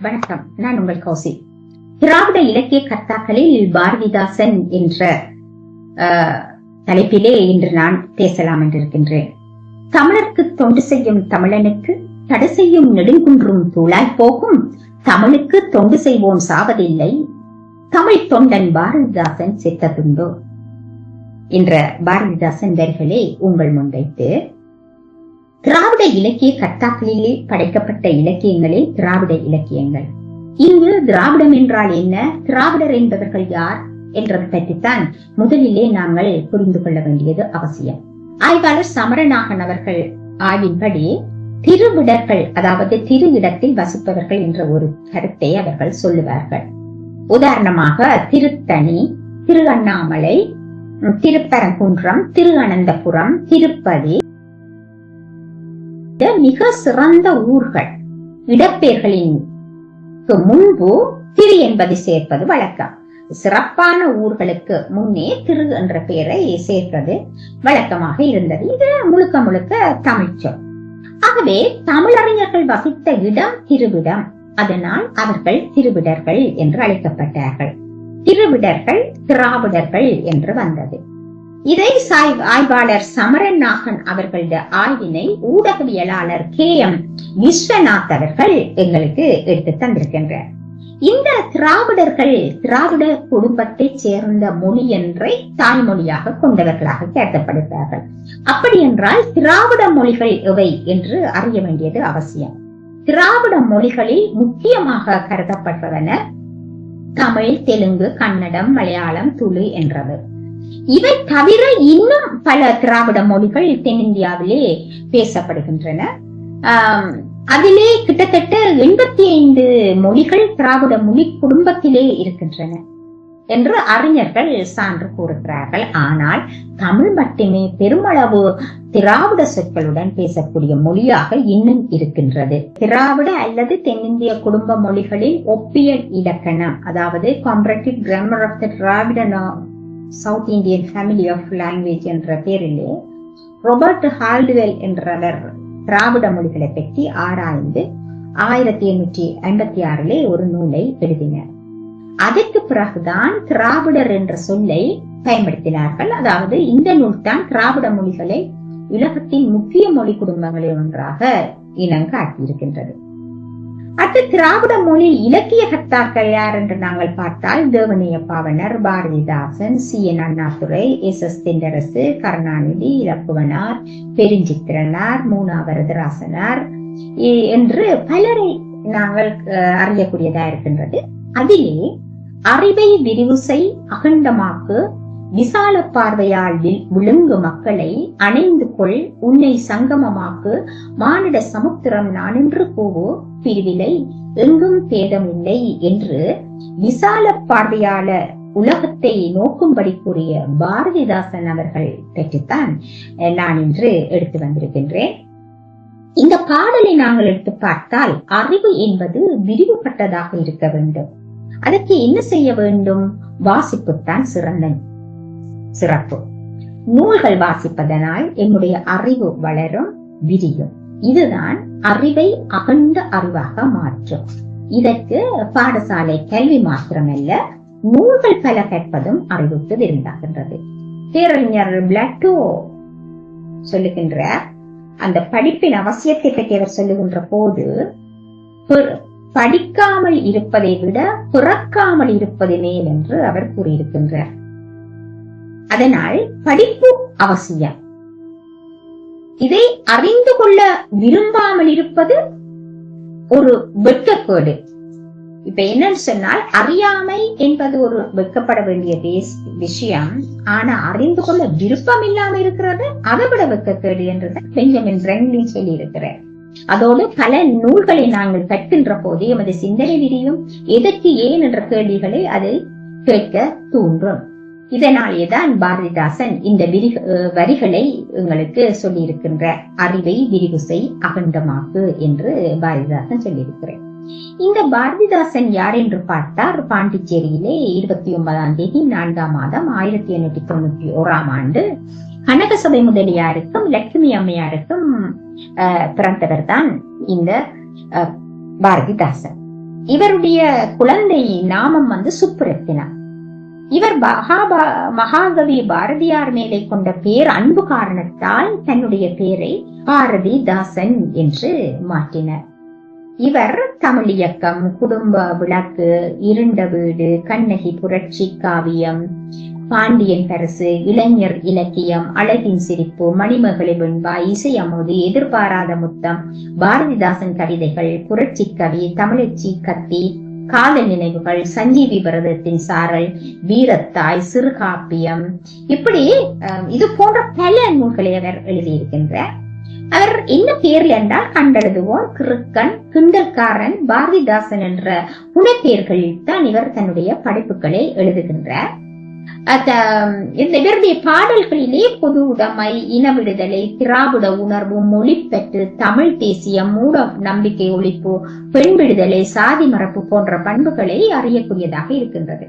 வணக்கம். நான் உங்கள் கௌசி. திராவிட இலக்கிய கர்த்தாக்களில் பாரதிதாசன் என்ற தலைப்பிலே இன்று நான் பேசலாம் என்றிருக்கின்றேன். தமிழருக்கு தொண்டு செய்யும் தமிழனுக்கு தடை செய்யும் நெடுங்குன்றும் தூளாய் போகும் தமிழுக்கு தொண்டு செய்வோம் சாவதில்லை தமிழ் தொண்டன் பாரதிதாசன் செத்ததுண்டோ? என்ற பாரதிதாசன் வரிகளை உங்கள் முன்வைத்து திராவிட இலக்கிய கர்த்தாக்களிலே படைக்கப்பட்ட இலக்கியங்களே திராவிட இலக்கியங்கள். இங்கு திராவிடம் என்றால் என்ன? திராவிடர் என்பவர்கள் யார் என்றதை பற்றித்தான் முதலிலே நாங்கள் புரிந்து கொள்ள வேண்டியது அவசியம். ஆய்வாளர் சமரநாகன் அவர்கள் ஆய்வின்படி திருவிடர்கள் அதாவது திரு இடத்தில் வசிப்பவர்கள் என்ற ஒரு கருத்தை அவர்கள் சொல்லுவார்கள். உதாரணமாக திருத்தணி திரு அண்ணாமலை திருப்பரங்குன்றம் திரு அனந்தபுரம் திருப்பதி மிக சிறந்த ஊர்கள் இடப்பெயர்களின் முன்பு திரு என்பதை சேர்ப்பது வழக்கம். சிறப்பான ஊர்களுக்கு முன்னே திரு என்ற பெயரை சேர்ப்பது வழக்கமாக இருந்தது. இது முழுக்க முழுக்க தமிழ் சொல். ஆகவே தமிழறிஞர்கள் வசித்த இடம் திருவிடம். அதனால் அவர்கள் திருவிடர்கள் என்று அழைக்கப்பட்டார்கள். திருவிடர்கள் திராவிடர்கள் என்று வந்தது. இதை சாய் ஆய்வாளர் சமரன் நாகன் அவர்களது ஆய்வினை ஊடகவியலாளர் கே எம் விஸ்வநாத் அவர்கள் எங்களுக்கு எடுத்து தந்திருக்கின்றார். இந்த திராவிடர்கள் திராவிட குடும்பத்தை சேர்ந்த மொழி என்றை தாய்மொழியாக கொண்டவர்களாக கேட்டப்படுகிறார்கள் அப்படி என்றால் திராவிட மொழிகள் எவை என்று அறிய வேண்டியது அவசியம். திராவிட மொழிகளில் முக்கியமாக கருதப்படுவன தமிழ் தெலுங்கு கன்னடம் மலையாளம் துளு என்றது இவை தவிர இன்னும் பல திராவிட மொழிகள் தென்னிந்தியாவிலே பேசப்படுகின்றன. அதிலே கிட்டத்தட்ட எண்பத்தி ஐந்து மொழிகள் திராவிட மொழி குடும்பத்திலே இருக்கின்றன என்று அறிஞர்கள் சான்று கூறுகிறார்கள். ஆனால் தமிழ் மட்டுமே பெருமளவு திராவிட சொற்களுடன் பேசக்கூடிய மொழியாக இன்னும் இருக்கின்றது. திராவிட அல்லது தென்னிந்திய குடும்ப மொழிகளில் ஒப்பியல் இலக்கணம் அதாவது comparative grammar of the Dravida south Indian family of language என்ற பேரிலே ரொபர்ட் ஹால்டுவெல் என்றவர் திராவிட மொழிகளை பற்றி ஆராய்ந்து ஆயிரத்தி எண்ணூற்றி ஐம்பத்தி ஆறிலே ஒரு நூலை எழுதினர். அதற்கு பிறகுதான் திராவிடர் என்ற சொல்லை பயன்படுத்தினார்கள். அதாவது இந்த நூல் தான் திராவிட மொழிகளை உலகத்தின் முக்கிய மொழி குடும்பங்களில் ஒன்றாக இனம் அத்து அடுத்து திராவிட மொழி இலக்கிய கர்த்தாக்கள் யார் என்று நாங்கள் பார்த்தால் Devaneya Pavanar Bharathidasan C. N. Annadurai S. S. Thendarasu Karunanidhi Ilappuvanar Perunchithiranar Muna Varadarasanar என்று பலரை நாங்கள் அஹ், அறியக்கூடியதா இருக்கின்றது. அதிலே அறிவை விரிவுசை அகண்டமாக்கு விசால பார்வையால் விழுங்கு மக்களை அணைந்து கொள் உன்னை சங்கமமாக்கு. மானிட சமுத்திரம் நானென்று போவோ பிரிவிலை எங்கும் பேதமில்லை என்று விசால பார்வையாளர் உலகத்தை நோக்கும்படி கூறிய பாரதிதாசன் அவர்கள் பற்றித்தான் நான் இன்று எடுத்து வந்திருக்கின்றேன். இந்த பாடலை நாங்கள் எடுத்து பார்த்தால் அறிவு என்பது விரிவுபட்டதாக இருக்க வேண்டும். அதற்கு என்ன செய்ய வேண்டும்? வாசிப்புத்தான் சிறந்தன் சிறப்பு. நூல்கள் வாசிப்பதனால் என்னுடைய அறிவு வளரும் விரியும். இதுதான் அறிவை அகண்ட அறிவாக மாற்றும். இதற்கு பாடசாலை கல்வி மாத்திரமல்ல நூல்கள் பல கற்பதும் அறிவுக்கு விருந்தாகின்றது. பேரறிஞர் பிளட்டோ சொல்லுகின்ற அந்த படிப்பின் அவசியத்தை பற்றி அவர் சொல்லுகின்ற போது படிக்காமல் இருப்பதை விட பிறக்காமல் இருப்பது மேல் என்று அவர் கூறியிருக்கின்றார். அதனால் படிப்பு அவசியம். இதை அறிந்து கொள்ள விரும்பாமல் இருப்பது ஒரு வெட்கக்கேடு. இப்ப என்னன்னு சொன்னால் அறியாமை என்பது ஒரு வெட்கப்பட வேண்டிய விஷயம். ஆனா அறிந்து கொள்ள விருப்பம் இல்லாம இருக்கிறது அதை விட வெட்கக்கேடு என்று பெஞ்சமின் பிரெங்க்லின் சொல்லி இருக்கிறார் அதோடு பல நூல்களை நாங்கள் கற்கின்ற போது எமது சிந்தனை விரியும் எதற்கு ஏன் என்ற கேள்விகளை அது கேட்க தூண்டும் இதனாலேதான் பாரதிதாசன் இந்த விரி வரிகளை எங்களுக்கு சொல்லியிருக்கின்ற அறிவை விரிவு செய் அகண்டமாக்கு என்று பாரதிதாசன் சொல்லியிருக்கிறார். இந்த பாரதிதாசன் யார் என்று பார்த்தார். பாண்டிச்சேரியிலே இருபத்தி ஒன்பதாம் தேதி நான்காம் மாதம் ஆயிரத்தி எண்ணூற்றி தொண்ணூத்தி ஓராம் ஆண்டு கனகசபை முதலியாருக்கும் லட்சுமி அம்மையாருக்கும் அஹ், பிறந்தவர் தான் இந்த பாரதிதாசன். இவருடைய குழந்தை நாமம் வந்து சுப்புரத்தினம் இவர் மகாபா மகாகவி பாரதியார் மேலே கொண்ட பேர் அன்பு காரணத்தால் தன்னுடைய பேரை பாரதிதாசன் என்று மாற்றினர். இவர் தமிழ் இயக்கம் குடும்ப விளக்கு இருண்ட வீடு கண்ணகி புரட்சி காவியம் பாண்டியன் பரிசு இளைஞர் இலக்கியம் அழகின் சிரிப்பு மணிமகளி வெண்பா இசை அமுது எதிர்பாராத முத்தம் பாரதிதாசன் கவிதைகள் புரட்சி கவி தமிழச்சி கத்தி காதல் நினைவுகள் சஞ்சீவி விரதத்தின் சாரல் வீரத்தாய் சிறுகாப்பியம். இப்படி இது போன்ற பல நூல்களை அவர் எழுதியிருக்கின்றார் அவர் என்ன பேர்ல என்றால் கண்டெழுதுவோர் கிறுக்கன் கிண்டல்காரன் பாரதிதாசன் என்ற புனைப்பெயர்களில் தான் இவர் தன்னுடைய படைப்புகளை எழுதுகின்றார். அத இந்த இவருடைய பாடல்களிலே பொது உடைமை இன விடுதலை திராவிட உணர்வு மொழிப்பற்று தமிழ் தேசியம் மூட நம்பிக்கை ஒழிப்பு பெண் விடுதலை சாதி மரப்பு போன்ற பண்புகளை அறியக்கூடியதாக இருக்கின்றது.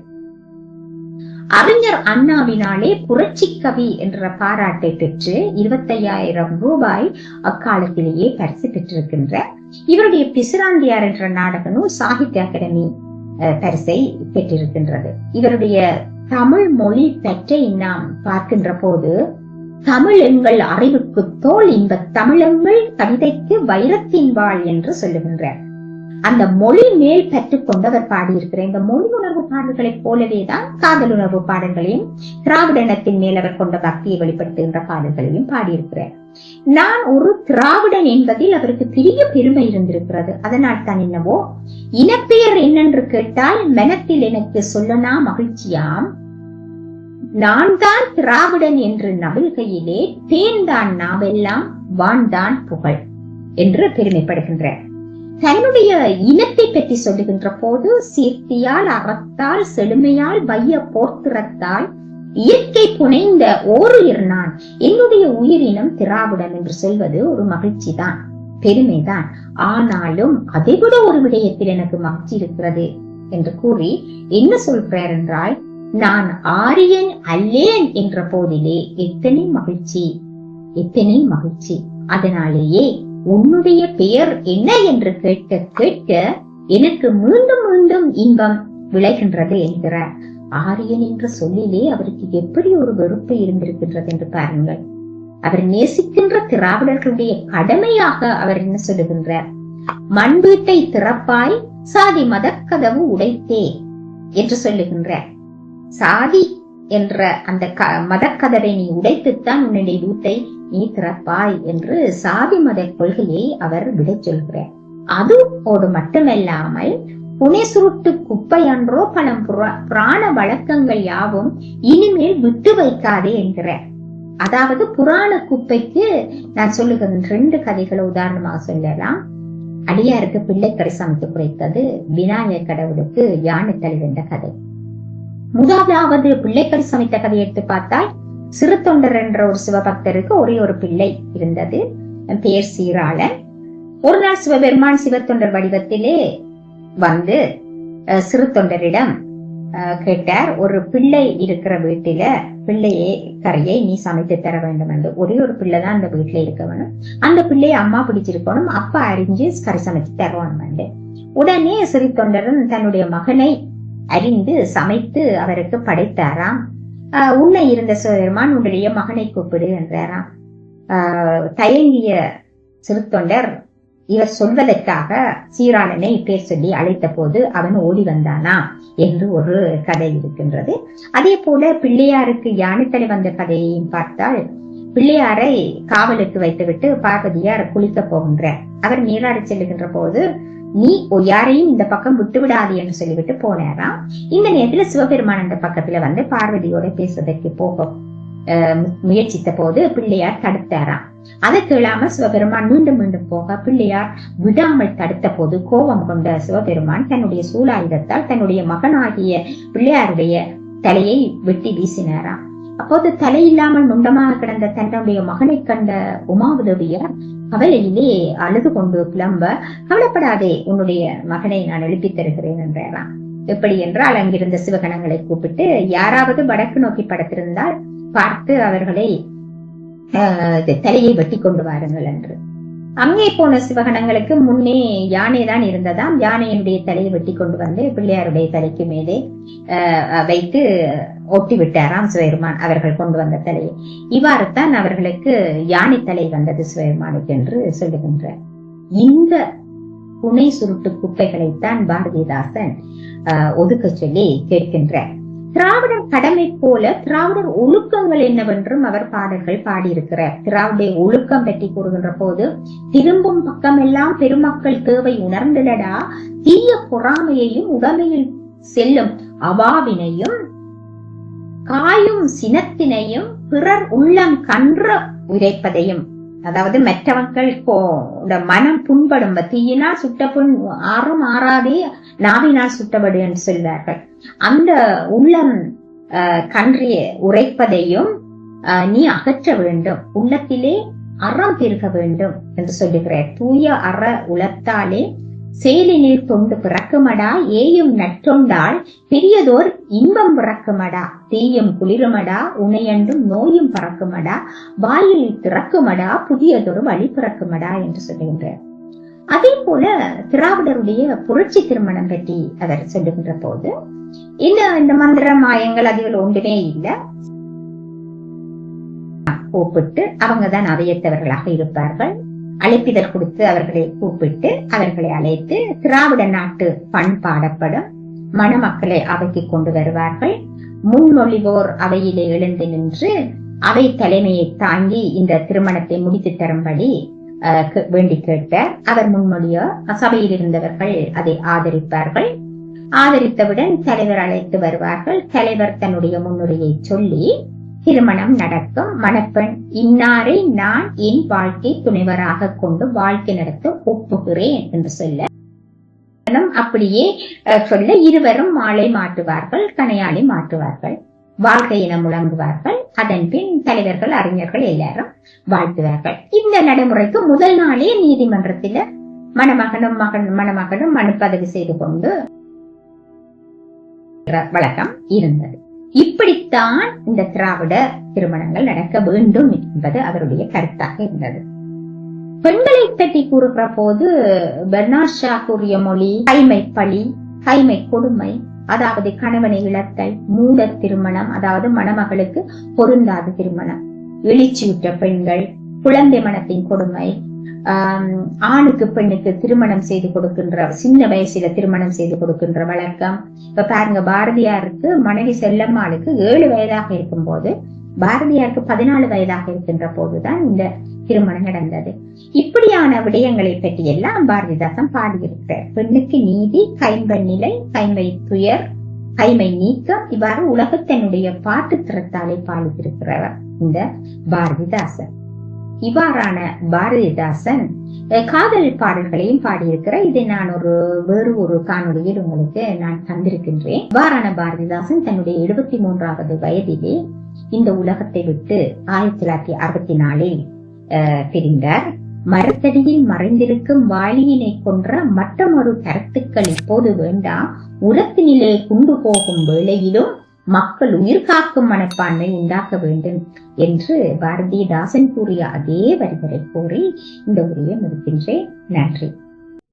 அறிஞர் அண்ணாவினாலே புரட்சி கவி என்ற பாராட்டை பெற்று இருபத்தையாயிரம் ரூபாய் அக்காலத்திலேயே பரிசு பெற்றிருக்கின்ற இவருடைய பிசிராந்தியார் என்ற நாடகனும் சாகித்ய அகாடமி பரிசை பெற்றிருக்கின்றது. இவருடைய தமிழ் மொழி பற்றி நாம் பார்க்கின்ற போது தமிழ் எங்கள் அறிவுக்கு தோல் இன்ப தமிழங்கள் கவிதைக்கு வைரத்தின் வாழ் என்று சொல்லுகின்றார். அந்த மொழி மேல் பற்று கொண்டவர் பாடியிருக்கிற இந்த மொழி உணர்வு பாடல்களைப் போலவேதான் காதல் உணர்வு பாடல்களையும் திராவிடனத்தின் மேல் அவர் கொண்ட பக்தியை வெளிப்படுத்துகின்ற பாடல்களையும் பாடியிருக்கிறார் நான் ஒரு திராவிடன் என்பதில் அவருக்கு பெரிய பெருமை இருந்திருக்கிறது. அதனால் தான் என்னவோ இனப்பெயர் என்னென்று கேட்டால் மனத்தில் எனக்கு சொல்லனா மகிழ்ச்சியாம். நான் தான் திராவிடன் என்று நவில்கையிலே தேன்தான் நாவெல்லாம் வான்தான் புகழ் என்று பெருமைப்படுகின்றார் தன்னுடைய இனத்தை பற்றி சொல்லுகின்ற போது சீர்த்தியால் அறத்தால் செழுமையால் வைய போர்த்திறத்தால் இயற்கை புனைந்த ஓருயிர் நான். என்னுடைய உயிரினம் திராவிடம் என்று சொல்வது ஒரு மகிழ்ச்சி தான் பெருமைதான். ஆனாலும் அதை விட ஒரு விடயத்தில் எனக்கு மகிழ்ச்சி இருக்கிறது என்று கூறி என்ன சொல்கிறார் என்றால் நான் ஆரியன் அல்லேன் என்ற போதிலே எத்தனை மகிழ்ச்சி எத்தனை மகிழ்ச்சி. அதனாலேயே உன்னுடைய பெயர் என்ன என்று கேட்க கேட்க எனக்கு மீண்டும் மீண்டும் இன்பம் விளைகின்றது என்கிறார். ஆரியன் என்ற சொல்லிலே அவருக்கு எப்படி ஒரு வெறுப்பு இருந்திருக்கின்றது என்று பாருங்கள். அவர் நேசிக்கின்ற திராவிடர்களுடைய கடமையாக அவர் என்ன சொல்லுகின்றார்? மண் வீட்டை திறப்பாய் சாதி மதக்கதவு உடைத்தே என்று சொல்லுகின்றார். சாதி என்ற அந்த க மதக்கதவை நீ உடைத்துத்தான் உன்னுடைய வீட்டை நீ என்று சாதி மத கொள்கையை அவர் விடச் சொல்கிறார். அதோடு மட்டுமல்லாமல் புனை சுருட்டு குப்பை என்றோ பலம் புராண வழக்கங்கள் யாவும் இனிமேல் விட்டு வைக்காதே என்கிறார். அதாவது புராண குப்பைக்கு நான் சொல்லுகிற ரெண்டு கதைகளை உதாரணமாக சொல்லலாம். அடியாருக்கு பிள்ளைக்கரை சமைத்து குறைத்தது விநாயகர் கடவுளுக்கு யானை தலைவென்ற கதை. முதலாவது பிள்ளைக்கரை சமைத்த கதை எடுத்து பார்த்தால் சிறு தொண்டர் என்ற ஒரு சிவபக்தருக்கு ஒரே ஒரு பிள்ளை இருந்தது. பேர் சீராளன். ஒரு நாள் சிவபெருமான் சிவத்தொண்டர் வடிவத்திலே வந்து சிறு தொண்டரிடம் கேட்டார் ஒரு பிள்ளை இருக்கிற வீட்டில பிள்ளையே கரையை நீ சமைத்து தர வேண்டும் என்று. ஒரே ஒரு பிள்ளை தான் அந்த வீட்டுல இருக்க வேணும். அந்த பிள்ளையை அம்மா பிடிச்சிருக்கணும். அப்பா அறிஞ்சு கரை சமைச்சு தரணும் என்று. உடனே சிறு தொண்டரன் தன்னுடைய மகனை அறிந்து சமைத்து அவருக்கு படைத்தாராம். ஆஹ் உன்னை இருந்த சிவபெருமான் உன்னுடைய மகனை கூப்பிடு என்றாராம். தயங்கிய சிறுத்தொண்டர் இவர் சொல்வதற்காக சீராளனை பேர் சொல்லி அழைத்த போது அவன் ஓடி வந்தானா என்று ஒரு கதை இருக்கின்றது. அதே போல பிள்ளையாருக்கு யானைத்தலை வந்த கதையையும் பார்த்தால் பிள்ளையாரை காவலுக்கு வைத்துவிட்டு பார்வதியார் குளிக்க போகின்றார். அவர் நீராடி செல்லுகின்ற போது நீ யாரையும் இந்த பக்கம் விட்டு விடாது என்று சொல்லிவிட்டு போனாராம். இந்த நேரத்துல சிவபெருமான் அந்த பக்கத்துல வந்து பார்வதியோட பேசுவதற்கு போக முயற்சித்த போது பிள்ளையார் தடுத்தாராம். அதை கேளாம சிவபெருமான் மீண்டும் மீண்டும் போக பிள்ளையார் விடாமல் தடுத்த போது கோபம் கொண்ட சிவபெருமான் தன்னுடைய சூலாயுதத்தால் தன்னுடைய மகனாகிய பிள்ளையாருடைய தலையை வெட்டி வீசினாராம். அப்போது தலையில்லாமல் முண்டமாக கிடந்த தன்னுடைய மகனை கண்ட உமாவுதவியார் கவலையிலே அழுது கொண்டு கிளம்ப கவலைப்படாதே உன்னுடைய மகனை நான் எழுப்பி தருகிறேன் என்றாராம். எப்படி என்றால் அங்கிருந்த சிவகணங்களை கூப்பிட்டு யாராவது வடக்கு நோக்கி படுத்திருந்தால் பார்த்து அவர்களை தலையை வெட்டி கொண்டு வாருங்கள் என்று. அங்கே போன சிவகணங்களுக்கு முன்னே யானை தான் இருந்ததாம். யானையினுடைய தலையை வெட்டி கொண்டு வந்து பிள்ளையாருடைய தலைக்கு மேலே வைத்து ஒட்டி விட்டாராம் சிவபெருமான் அவர்கள் கொண்டு வந்த தலையை. இவ்வாறு தான் அவர்களுக்கு யானை தலை வந்தது சிவபெருமானுக்கு என்று சொல்லுகின்றார். இந்த புனை சுருட்டு குப்பைகளைத்தான் பாரதிதாசன் ஒதுக்க ஒதுக்கச் சொல்லி கேட்கின்றார். திராவிடர் கடமை போல திராவிடர் ஒழுக்கங்கள் என்னவென்றும் அவர் பாடல்கள் பாடியிருக்கிறார். திராவிட ஒழுக்கம் பற்றி கூறுகின்ற போது திரும்பும் பக்கமெல்லாம் பெருமக்கள் தேவை உணர்ந்திடடா தீய பொறாமையையும் உடமையில் செல்லும் அவாவினையும் காயும் சினத்தினையும் பிறர் உள்ளம் கன்ற உரைப்பதையும். அதாவது மற்றவர்கள் கோ- மனம் புண்படும் தீயினால் சுட்ட புண் ஆறும் ஆறாதே நாவினால் சுட்டபடு என்று சொல்வார்கள். அந்த உள்ளம் கன்றிய உரைப்பதையும் நீ அகற்ற வேண்டும். உள்ளத்திலே அறம் பெருக வேண்டும் என்று சொல்லுகிறார். தூய அற உளத்தாலே சேலினில் தொண்டு பிறக்குமடா ஏயும் நற்றொண்டால் பெரியதோர் இன்பம் பிறக்குமடா தீயும் குளிருமடா உனையண்டும் நோயும் பறக்குமடா வாயில் திறக்குமடா புதியதொரு வழி பிறக்குமடா என்று சொல்லுகின்றார். அதே போல திராவிடருடைய புரட்சி திருமணம் பற்றி அவர் சொல்லுகின்ற போது இல்ல இந்த மந்திர மாயங்கள் அதுகள் ஒன்றுமே இல்லை. கூப்பிட்டு அவங்கதான் அவையத்தவர்களாக இருப்பார்கள். அழைப்பிதழ் கொடுத்து அவர்களை கூப்பிட்டு அவர்களை அழைத்து திராவிட நாட்டு பண் பாடப்படும். மணமக்களை அவைக்கு கொண்டு வருவார்கள். முன்மொழிவோர் அவையிலே எழுந்து நின்று அவை தலைமையை தாங்கி இந்த திருமணத்தை முடித்து தரும்படி வேண்டி கேட்டார் அவர் முன்மொழிய சபையில் இருந்தவர்கள் அதை ஆதரிப்பார்கள். ஆதரித்தவுடன் தலைவர் அழைத்து வருவார்கள். தலைவர் தன்னுடைய முன்னுரையை சொல்லி திருமணம் நடக்கும். மணப்பெண் இன்னாரை நான் என் வாழ்க்கை துணைவராக கொண்டு வாழ்க்கை நடத்த ஒப்புகிறேன் என்று சொல்ல. அப்படியே சொல்ல இருவரும் மாலை மாட்டுவார்கள் கனையாளி மாட்டுவார்கள் வாழ்க்கையினம் முழங்குவார்கள் அதன் பின் தலைவர்கள் அறிஞர்கள் எல்லாரும் வாழ்த்துவார்கள். இந்த நடைமுறைக்கு முதல் நாளே நீதிமன்றத்தில மணமகனும் மகன் மணமகனும் மனு செய்து கொண்டு வழக்கம் இருந்தது. இப்படித்தான் இந்த திராவிட திருமணங்கள் நடக்க வேண்டும் என்பது அவருடைய கருத்தாக இருந்தது. பெண்களை பற்றி கூறுகிற போது பெர்னாஷா கூறிய மொழி கைமை பழி கைமை கொடுமை அதாவது கணவனை இழத்தல் மூடர் திருமணம் அதாவது மணமகளுக்கு பொருந்தாத திருமணம். எழுச்சியுற்ற பெண்கள் குழந்தை மனத்தின் கொடுமை ஆணுக்கு பெண்ணுக்கு திருமணம் செய்து கொடுக்கின்ற சின்ன வயசுல திருமணம் செய்து கொடுக்கின்ற வழக்கம். இப்ப பாருங்க பாரதியாருக்கு மனைவி செல்லம்மாளுக்கு ஏழு வயதாக இருக்கும் போது பாரதியாருக்கு பதினாலு வயதாக இருக்கின்ற போதுதான் இந்த திருமணம் நடந்தது. இப்படியான விடயங்களை பற்றி எல்லாம் பாரதிதாசன் பாடியிருக்கிறார். பெண்ணுக்கு நீதி கைம்பெ நிலை கைமை துயர் கைமை நீக்கம் இவ்வாறு உலகத்தினுடைய பாட்டு திறத்தாலே பாடியிருக்கிறவர் இந்த பாரதிதாசன். இவ்வாறான பாரதிதாசன் காதல் பாடல்களையும் பாடியிருக்கிறார். இதை நான் ஒரு வேறு ஒரு காணொலியில் உங்களுக்கு நான் தந்திருக்கின்றேன். இவ்வாறான பாரதிதாசன் தன்னுடைய எழுபத்தி மூன்றாவது வயதிலே இந்த உலகத்தை விட்டு ஆயிரத்தி தொள்ளாயிரத்தி அறுபத்தி நாலில் அஹ், பிரிந்தார். மரத்தடியில் மறைந்திருக்கும் வாலியினை கொன்ற மற்றமொரு கருத்துக்கள் இப்போது வேண்டாம். உரத்தினிலே குண்டு போகும் வேளையிலும் மக்கள் உயிர் காக்கும் மனப்பான்மை உண்டாக்க வேண்டும் என்று பாரதிதாசன் கூறிய அதே வரிகளை கூறி இந்த உரையை முடிக்கின்றேன். நன்றி.